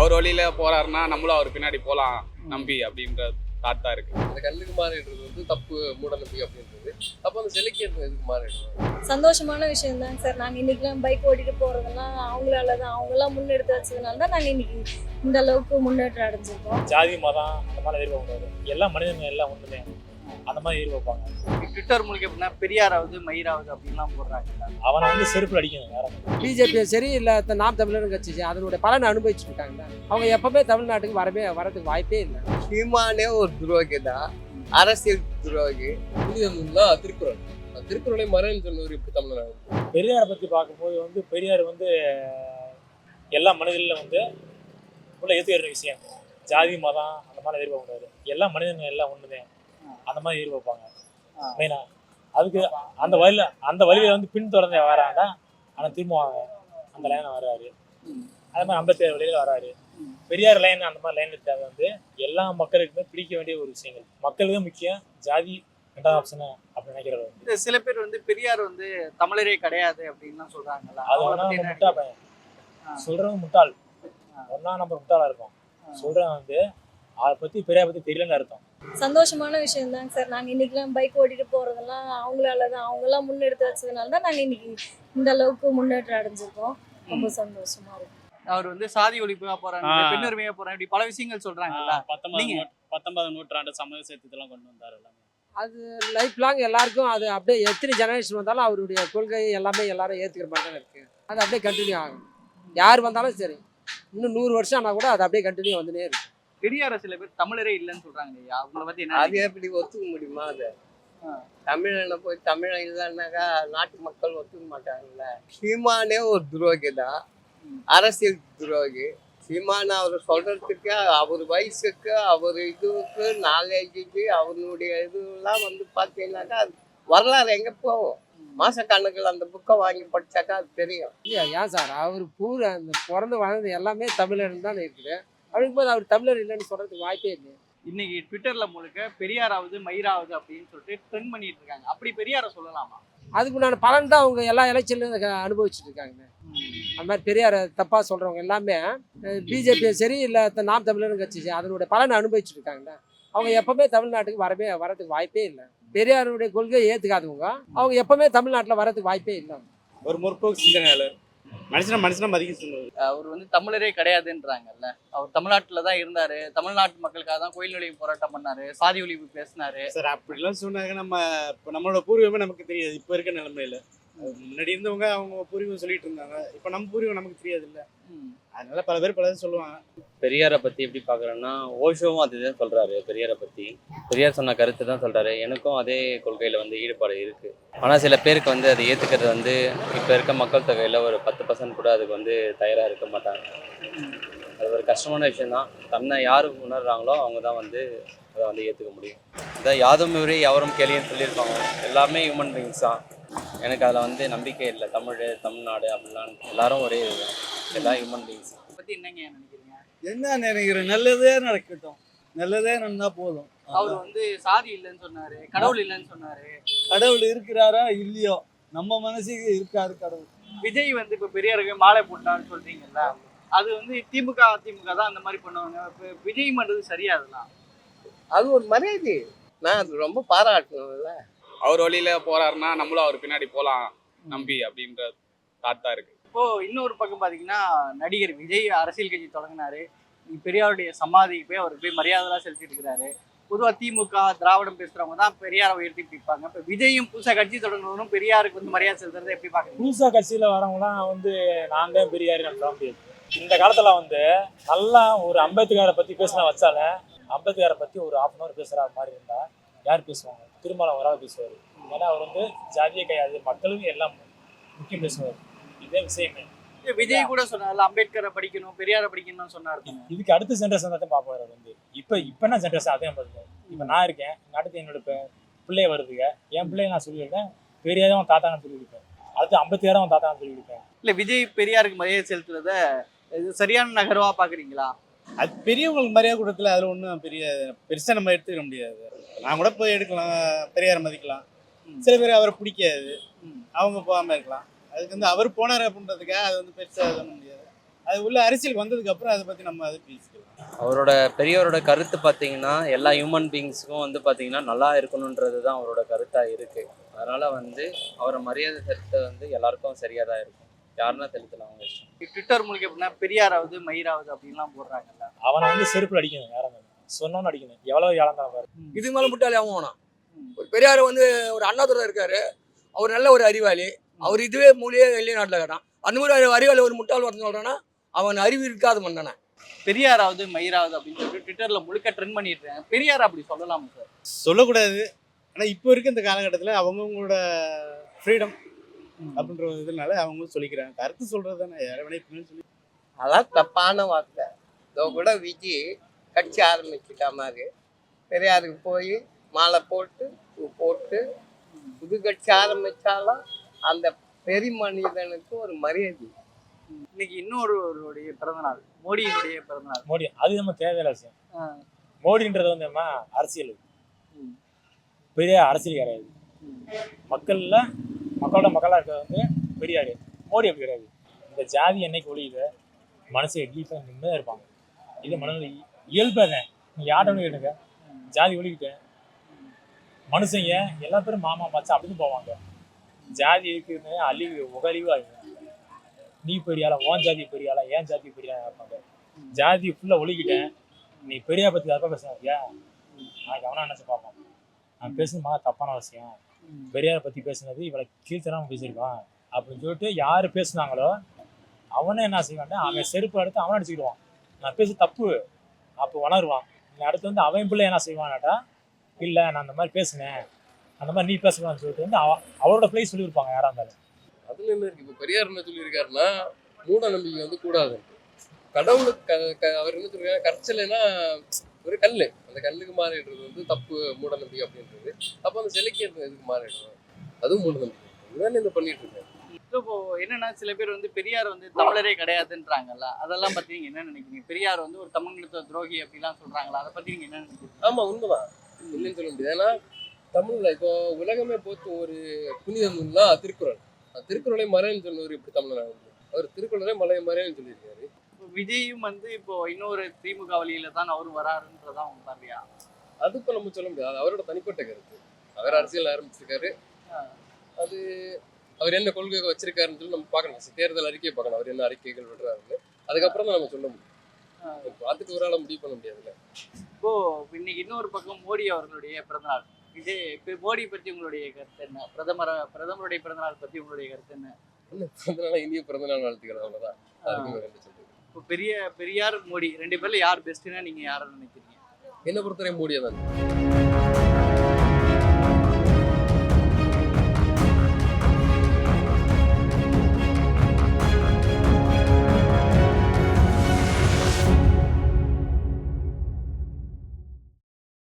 அவர் வழியில போறாருன்னா நம்மளும் அவர் பின்னாடி போலாம் நம்பி அப்படின்ற தாட் தான் இருக்கு. அந்த கல்லுக்கு மாறிடுறது வந்து தப்பு மூட நம்பிக்கை அப்படின்றது. அப்போ அந்த சிலைக்கு எதுக்கு மாறிடுறது? சந்தோஷமான விஷயம் தாங்க சார். நாங்கள் இன்னைக்கெல்லாம் பைக் ஓட்டிட்டு போறதெல்லாம் அவங்களால தான் அவங்களாம் முன்னெடுத்து வச்சதுனால தான் நாங்கள் இன்னைக்கு இந்த அளவுக்கு முன்னேற்றம் அடைஞ்சிருக்கோம். ஜாதி மதம் அந்த மாதிரி எதிர்பார்க்க எல்லா மனிதனும் எல்லாம் ஒன்றுமே அந்த மாதிரி எதிர்பார்ப்பாங்க ட்விட்டர் மூலியம் எப்படின்னா பெரியாராவது மயிராவது அப்படின்லாம் போடுறாங்க. அவனை வந்து செருப்பு அடிக்கணும் வேற ஒண்ணும் இல்ல. பிஜேபி சரி இல்லை நாம் தமிழர் கட்சி அதனுடைய பலனை அனுபவிச்சுட்டு இருக்காங்க. அவங்க எப்பவுமே தமிழ்நாட்டுக்கு வரவே வரதுக்கு வாய்ப்பே இல்லை. சீமானே ஒரு துரோகி தான். அரசியல் துரோகி. திருக்குறள். திருக்குறளை மறைன்னு சொன்னவர் இப்படி தமிழ்நாடு பெரியாரை பற்றி பார்க்கும்போது வந்து பெரியார் வந்து எல்லா மனிதனிலும் வந்து உள்ள ஏற்றுக்கிற விஷயம். ஜாதி மதம் அந்த மாதிரி எதிர்பார்க்க கூடாது எல்லா மனிதனும் எல்லாம் ஒன்றுமே அந்த மாதிரி எதிர்பார்ப்பாங்க மெயினாக அதுக்கு அந்த வழியில் அந்த வழியில வந்து பின்தொடர்ந்து வராங்க. ஆனால் திரும்ப அந்த லைனில் வர்றாரு அதே மாதிரி அம்பேத்கர் வழியில வராரு. பெரியார் லைன் அந்த மாதிரி லைன் இருக்காது வந்து எல்லா மக்களுக்குமே பிடிக்க வேண்டிய ஒரு விஷயங்கள். மக்களுக்கு முக்கியம் ஜாதி ரெண்டாவது ஆப்ஷன் அப்படி நினைக்கிறவர் இந்த சில பேர் வந்து பெரியார் வந்து தமிழரே கிடையாது அப்படின்லாம் சொல்றாங்கல்ல. அது ஒன்றா முட்டா பையன். சொல்றவன் முட்டாள். ஒன்னா நம்பர் முட்டாளா இருக்கும். சொல்றவன் வந்து அதை பத்தி பெரியார் பத்தி தெரியலன்னு அர்த்தம். சந்தோஷமான விஷயம் தாங்க சார். நாங்கள் இன்னைக்கெல்லாம் பைக் ஓட்டிட்டு போறதெல்லாம் அவங்களால தான் அவங்களாம் முன்னெடுத்து வச்சதுனால தான் நாங்கள் இன்னைக்கு இந்த அளவுக்கு முன்னேற்றம் அடைஞ்சிருக்கோம். ரொம்ப சந்தோஷமா இருக்கு. அவர் வந்து சாதி ஒழிப்புக்கா போறாங்க. பெண்ணுரிமையா போறாங்க இப்படி பல விஷயங்கள் சொல்றாங்கல்ல. நீங்க- பத்தொன்பது நூற்றாண்டு சமூக சேர்த்ததெல்லாம் கொண்டு வந்தார் எல்லாமே. அது லைஃப் லாங் எல்லாருக்கும் அது அப்படியே எத்தனை ஜெனரேஷன் வந்தாலும் அவருடைய கொள்கை எல்லாமே எல்லாரும் ஏற்றுக்கிற மாதிரி தான் இருக்கு. அது அப்படியே கண்டினியூ ஆகும். யார் வந்தாலும் சரி இன்னும் நூறு வருஷம் ஆனால் கூட அது அப்படியே கண்டினியூ வந்துனே இருக்கு. பெரியார சில பேர் தமிழரே இல்லைன்னு சொல்றாங்க அவங்கள பத்தி என்ன அது எப்படி ஒத்துக்க முடியுமா அது. தமிழனை போய் தமிழன் இல்லைன்னாக்கா நாட்டு மக்கள் ஒத்துக்க மாட்டாங்கல்ல. சீமானே ஒரு துரோகி தான். அரசியல் துரோகி. சீமான் அவர் சொல்றதுக்கு அவர் வயசுக்கு அவர் இதுவுக்கு நாலேஜுக்கு அவருடைய இதுலாம் வந்து பார்த்தீங்கன்னாக்கா அது வரலாறு எங்கே போகும்? மாசக்கணக்கில் அந்த புக்கை வாங்கி படிச்சாக்கா அது தெரியும். இல்லையா ஏன் சார்? அவர் பூரா அந்த பிறந்து வளர்ந்து எல்லாமே தமிழர்னு தானே இருக்குது. அப்படிங்கும்போது அவர் தமிழர் இல்லைன்னு சொல்றதுக்கு வாய்ப்பே இல்லை இன்னைக்கு ட்விட்டர்ல முழுக்க பெரியாராவது மயிராவது அப்படின்னு சொல்லிட்டு ட்ரெண்ட் பண்ணிட்டு இருக்காங்க. அப்படி பெரியார சொல்லலாமா? அதுக்கு உண்டான பலன் தான் அவங்க எல்லா எலெக்ஷன்லையும் அனுபவிச்சுட்டு இருக்காங்க அந்த மாதிரி பெரியார தப்பாக சொல்கிறவங்க எல்லாமே பிஜேபி சரி இல்லை நாம் தமிழர் கட்சி அதனுடைய பலனை அனுபவிச்சுட்டு இருக்காங்க அவங்க எப்பவுமே தமிழ்நாட்டுக்கு வரவே வரதுக்கு வாய்ப்பே இல்லை. பெரியாருடைய கொள்கையை ஏற்றுக்காதவங்க அவங்க எப்பவுமே தமிழ்நாட்டில் வரதுக்கு வாய்ப்பே இல்லை. ஒரு முற்போக்கு சிந்தனையாளர் மனுஷனை மனுஷனை மதிக்க சொன்னது அவர் வந்து தமிழரே கிடையாதுன்றாங்கல்ல. அவர் தமிழ்நாட்டுல தான் இருந்தாரு. தமிழ்நாட்டு மக்களுக்காக தான் கோயில் நிலையம் போராட்டம் பண்ணாரு. சாதி ஒழிப்பு பேசினாரு. சார் அப்படிலாம் சொன்னாங்க. நம்ம இப்போ நம்மளோட பூர்வீகமே நமக்கு தெரியாது. இப்போ இருக்க நிலைமையில. முன்னாடி இருந்தவங்க அவங்க பூர்வீகம் சொல்லிட்டு இருந்தாங்க. இப்போ நம்ம பூர்வீகம் நமக்கு தெரியாது இல்ல. அதனால பல பேர் பல சொல்லுவாங்க. பெரியாரை பற்றி எப்படி பார்க்குறேன்னா ஓஷோவும் அதுதான் சொல்கிறாரு பெரியாரை பற்றி பெரியார் சொன்ன கருத்து தான் சொல்றாரு. எனக்கும் அதே கொள்கையில் வந்து ஈடுபாடு இருக்குது ஆனால் சில பேருக்கு வந்து அதை ஏத்துக்கிறது வந்து இப்போ இருக்க மக்கள் தொகையில் ஒரு பத்து பர்சன்ட் கூட அதுக்கு வந்து தயாராக இருக்க மாட்டாங்க. அது ஒரு கஷ்டமான விஷயம் தான். தன்னை யார் உணர்றாங்களோ அவங்க தான் வந்து அதை வந்து ஏற்றுக்க முடியும். இதான் யாதும் இவரே யாரும் கேள்வின்னு சொல்லியிருப்பாங்க. எல்லாமே ஹியூமன் பீங்ஸ் தான். எனக்கு அதில் வந்து நம்பிக்கை இல்லை. தமிழ் தமிழ்நாடு அப்படிலாம் எல்லாரும் ஒரே இதுதான். எல்லாம் ஹியூமன் பீயிங்ஸ் அதை பத்தி என்னங்க நினைக்கிறீங்க? என்ன நினைக்கிறேன்? நல்லதே நடக்கட்டும். நல்லதே நடந்தா போதும். அவர் வந்து சாதி இல்லைன்னு சொன்னாரு கடவுள் இல்லைன்னு சொன்னாரு. கடவுள் இருக்கிறாரா இல்லையோ? நம்ம மனசுக்கு இருக்காரு கடவுள். விஜய் வந்து இப்ப பெரியாருக்கு மாலை போட்டான்னு சொல்றீங்கல்ல அது வந்து திமுக அதிமுக தான் அந்த மாதிரி பண்ணுவாங்க. இப்ப விஜய் பண்றது சரியா அதெல்லாம் அது ஒரு மரியாதை. நான் அது ரொம்ப பாராட்டணும்ல. அவர் வழியில போறாருன்னா நம்மளும் அவர் பின்னாடி போலாம் நம்பி அப்படின்ற தாட் தான் இருக்கு. இப்போ இன்னொரு பக்கம் பாத்தீங்கன்னா நடிகர் விஜய் அரசியல் கட்சி தொடங்கினாரு. பெரியாருடைய சமாதிக்கு போய் அவர் போய் மரியாதைலாம் செலுத்திட்டு இருக்கிறாரு பொதுவாக திமுக திராவிடம் பேசுறவங்க தான் பெரியாரை உயர்த்தி பிடிப்பாங்க. இப்போ விஜயும் புதுசாக கட்சி தொடங்கணும் பெரியாருக்கு வந்து மரியாதை செலுத்துறதை எப்படி பாக்குறீங்க? புதுசா கட்சியில் வரவங்களாம் வந்து நாங்கள் பெரியார் நம்ம முடியாது. இந்த காலத்தில் வந்து நல்லா ஒரு அம்பேத்கரை பற்றி பேசினா வச்சாலே அம்பேத்கரை பற்றி ஒரு ஹாஃப் அன் அவர் பேசுகிற மாதிரி இருந்தால் யார் பேசுவாங்க? திருமலம் ஒரு ஆள் பேசுவார். ஏன்னா அவர் வந்து ஜாதியே கையாது மக்களுக்கு எல்லாம் முக்கியம் பேசுவார். இதே விஷயமே. விஜய் கூட சொன்னார்ல அம்பேத்கரை படிக்கணும் பெரியாரை படிக்கணும்னு சொன்னாரு. இதுக்கு அடுத்த ஜென்ரேஷன் தான் பார்ப்பாரு அவர் வந்து. இப்போ இப்போ என்ன ஜென்ரேஷன் அதே மாதிரி இப்போ நான் இருக்கேன் அடுத்து என்னோட பி- பிள்ளைய வருதுங்க என் பிள்ளைய நான் சொல்லியிருக்கேன் பெரியாரும் அவன் தாத்தான்னு சொல்லியிருக்கேன் அடுத்து ஐம்பத்தி அவன் தாத்தான்னு சொல்லியிருக்கேன் இல்ல விஜய் பெரியாருக்கு மரியாதை செலுத்துறத இது சரியான நகர்வா பாக்குறீங்களா அது பெரியவங்களுக்கு மரியாதை கொடுக்கல அதுல ஒன்றும் பெரிய பெருசா நம்ம எடுத்துக்க முடியாது. நான் கூட போய் எடுக்கலாம் பெரியாரை மதிக்கலாம். சில பேர் அவரை பிடிக்காது. அவங்க போகாம இருக்கலாம். அதுக்கு வந்து அவர் போனார் அப்படின்றதுக்காக அது வந்து பெருசா இது பண்ண முடியாது. அது உள்ள அரசியலுக்கு வந்ததுக்கு அப்புறம் அதை பத்தி நம்ம அதை பேசிக்கலாம். அவரோட பெரியவரோட கருத்து பார்த்தீங்கன்னா எல்லா ஹியூமன் பீயிங்ஸுக்கும் வந்து பார்த்தீங்கன்னா நல்லா இருக்கணுன்றது தான் அவரோட கருத்தாக இருக்கு. அதனால வந்து அவரை மரியாதை செலுத்த வந்து எல்லாருக்கும் சரியாக தான் இருக்கும். யாருன்னா செலுத்தலாம் அவங்க இஷ்டம். ட்விட்டர் மூலியம் எப்படின்னா பெரியாராவது மயிராவது அப்படின்லாம் போடுறாங்கல்ல. அவனை வந்து செருப்புல அடிக்கணும் யாரும் சொன்னோன்னு அடிக்கணும். எவ்வளவு இழந்தான் பாரு. இதுக்கு மேலே முட்டாளி அவன் வேணாம். ஒரு பெரியார் வந்து ஒரு அண்ணாதுரை இருக்காரு. அவர் நல்ல ஒரு அறிவாளி. அவர் இதுவே மூலியே வெளியே நாட்டில் கேட்டான் அந்த மாதிரி அறிவாளி ஒரு முட்டாள் ஒருத்தன் சொல்றான்னா அவன் அறிவு இருக்காத மன்னனை. பெரியாராவது மயிராவது அப்படின்னு சொல்லிட்டு ட்விட்டர்ல முழுக்க ட்ரெண்ட் இருக்காங்க பெரியார் அப்படி சொல்லலாமா சார் சொல்லக்கூடாது. ஆனா இப்போ இருக்க இந்த காலகட்டத்தில் அவங்கவுங்களோட ஃப்ரீடம் அப்படின்ற ஒரு இதனால அவங்க சொல்லிக்கிறாங்க. கருத்து சொல்றது தானே யாரை சொல்லி. அதான் தப்பான வார்த்தை. இதோ கூட விஜய் கட்சி ஆரம்பிச்சிட்ட மாதிரி. பெரியாருக்கு போய் மாலை போட்டு போட்டு புது கட்சி ஆரம்பிச்சாலும் அந்த பெரி மனிதனுக்கு ஒரு மரியாதை. இன்னைக்கு இன்னொருவருடைய பிறந்தநாள் மோடியினுடைய பிறந்தநாள். மோடி அது நம்ம தேவையில்ல விஷயம். மோடின்றது வந்து என்ன அரசியல். பெரிய அரசியல் கிடையாது மக்கள்ல மக்களோட மக்களா இருக்கிறது வந்து பெரியாரு மோடி அப்படி கிடையாது. இந்த ஜாதி என்னைக்கு ஒழியுது மனசு டீப்பாக நிம்மதியாக இருப்பாங்க. இது மனதில் இயல்பாக தான் நீ யார்ட்ட கேட்டுங்க ஜாதி ஒழிக்கிட்டேன் மனுஷங்க எல்லா பேரும் மாமா மச்சான் அப்படின்னு போவாங்க. ஜாதி இருக்குன்னு அழிவு உகழிவு ஆகும் நீ பெரியாளா உன் ஜாதி பெரியாளா ஏன் ஜாதி பெரியாளா இருப்பாங்க ஜாதி ஃபுல்லாக ஒழிக்கிட்டேன் நீ பெரியா பற்றி தப்பாக பேசுறியா நான் கவனம் நினச்சி பார்ப்போம் நான் பேசுனது மகா தப்பான விஷயம் பெரியாரை பற்றி பேசுனது இவளை கீழ்த்தனம் பேசியிருக்கான். அப்படின்னு சொல்லிட்டு யார் பேசுனாங்களோ அவனே என்ன செய்வான்னா அவன் செருப்பு எடுத்து அவனை அடிச்சுக்கிடுவான். நான் பேச தப்பு. அப்போ உணருவான். அடுத்து வந்து அவன் பிள்ளை என்ன செய்வான்னாட்டா இல்லை நான் அந்த மாதிரி பேசினேன். அந்த மாதிரி நீ பேசலாம்னு சொல்லிட்டு வந்து அவ அவரோட பிளேஸ் சொல்லியிருப்பாங்க யாராக இருந்தாலும். அதுல என்ன இருக்கு? இப்போ பெரியார் என்ன சொல்லியிருக்காருன்னா மூட நம்பிக்கை வந்து கூடாது. கடவுளுக்கு அவர் என்ன சொல்றாரு கற்சலைனா ஒரு கல்லு. அந்த கல்லுக்கு மாறிடுறது வந்து தப்பு மூட நம்பிக்கை அப்படின்றது. அப்போ அந்த சிலைக்கு இதுக்கு மாறிடுறது. அதுவும் மூட நம்பிக்கை. இதுதான் இந்த பண்ணிட்டு இருக்காரு? இப்போ என்னன்னா சில பேர் வந்து பெரியார் வந்து தமிழரே கிடையாதுன்றாங்கல்ல. அதெல்லாம் பத்தி நீங்க என்ன நினைக்கிறீங்க? பெரியார் வந்து ஒரு தமிழ்நிலத்த துரோகி அப்படிலாம் சொல்றாங்களா? அதை பத்தி நீங்க என்ன நினைக்கிறீங்க? ஆமா உண்மைதான். இல்லைன்னு சொல்ல முடியாது. ஏன்னா தமிழ்ல இப்போ உலகமே போத்து ஒரு புனித நூல்னா திருக்குறள். திருக்குறளை மறைன்னு சொன்னவர் இப்படி தமிழ்ல அவர் திருக்குறளை மலை மறைன்னு சொல்லியிருக்காரு. விஜயும் வந்து இப்போ இன்னொரு திமுக வழியில தான் அவரும் வராருன்றதா உங்க பார்வையா? அது இப்போ நம்ம சொல்ல முடியாது. அது அவரோட தனிப்பட்ட கருத்து. அவர் அரசியல் ஆரம்பிச்சிருக்காரு. அது அவர் என்ன கொள்கை வச்சிருக்காருன்னு சொல்லி நம்ம பார்க்கணும். தேர்தல் அறிக்கையை பார்க்கணும். அவர் என்ன அறிக்கைகள் விடுறாருன்னு. அதுக்கப்புறம் தான் நம்ம சொல்ல முடியும். பார்த்துட்டு ஒரு ஆளை முடிவு பண்ண முடியாதுல்ல. இப்போ இன்னைக்கு இன்னொரு பக்கம் மோடி அவர்களுடைய பிறந்தநாள். விஜய் மோடி பத்தி உங்களுடைய கருத்து என்ன? பிரதமர் பிரதமருடைய பிறந்தநாள் பத்தி உங்களுடைய கருத்து என்ன? பிறந்தநாள் இந்திய பிறந்தநாள் வாழ்த்துக்கள். அவ்வளோதான் சொல்றது? இப்போ பெரிய பெரியார் மோடி ரெண்டு பேர்ல யார் பெஸ்ட்னா நீங்க யாரை நினைக்கிறீங்க? என்னை பொறுத்தவரை மோடியா தான்.